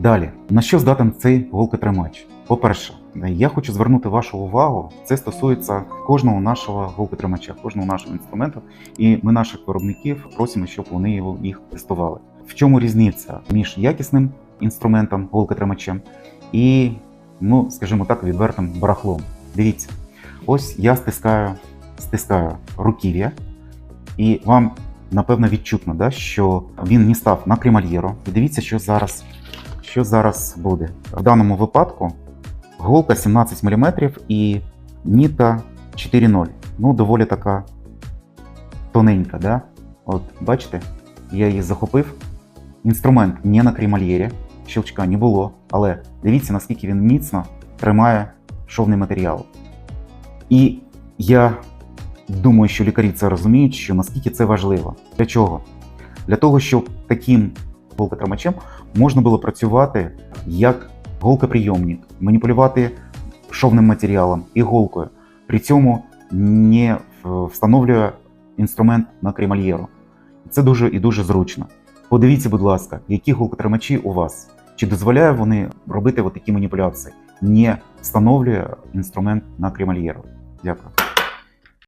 Далі, на що здатен цей голкотримач? По-перше, я хочу звернути вашу увагу. Це стосується кожного нашого голкотримача, кожного нашого інструменту, і ми наших виробників просимо, щоб вони його їх тестували. В чому різниця між якісним інструментом, голкотримачем і, ну скажімо так, відвертим барахлом? Дивіться, ось я стискаю, стискаю руків'я, і вам напевно відчутно, да, що він не став на кремальєру. Дивіться, що зараз, що зараз буде. В даному випадку голка 17 мм і ніта 4.0. Ну, доволі така тоненька. Да? От бачите, я її захопив. Інструмент не на кремальєрі, щелчка не було, але дивіться, наскільки він міцно тримає шовний матеріал. І я думаю, що лікарі це розуміють, що наскільки це важливо. Для чого? Для того, щоб таким голкотримачем можна було працювати як голкоприйомник, маніпулювати шовним матеріалом, іголкою. При цьому не встановлює інструмент на кремальєру. Це дуже і дуже зручно. Подивіться, будь ласка, які голкотримачі у вас. Чи дозволяє вони робити такі маніпуляції? Не встановлює інструмент на кремальєру. Дякую.